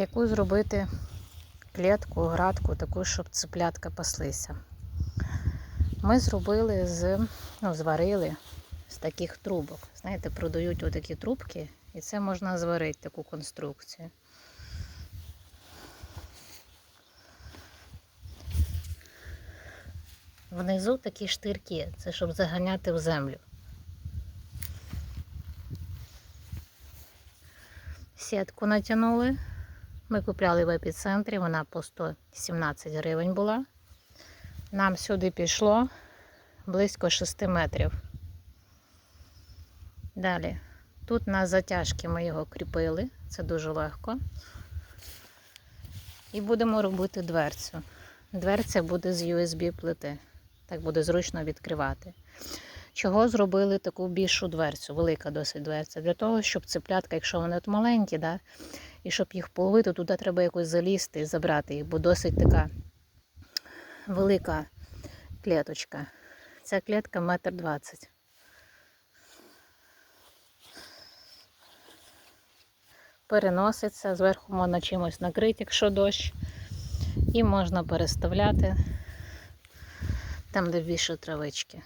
яку зробити клітку, градку, таку, щоб цеплятка паслися. Ми зробили з, ну, зварили з таких трубок. Знаєте, продають отакі трубки, і це можна зварити таку конструкцію. Внизу такі штирки, це щоб заганяти в землю. Сітку натягнули. Ми купляли в епіцентрі, вона по 117 гривень була. Нам сюди пішло близько 6 метрів. Далі. Тут на затяжки ми його кріпили, це дуже легко. І будемо робити дверцю. Дверця буде з USB плити. Так буде зручно відкривати. Чого зробили таку більшу дверцю, велика досить дверця? Для того, щоб цеплятка, якщо вони от маленькі, да, і щоб їх половити, туди треба якось залізти і забрати їх, бо досить така велика клеточка. Ця клетка метр двадцять. Переноситься, зверху можна чимось накрити, якщо дощ, і можна переставляти там, де більше травички.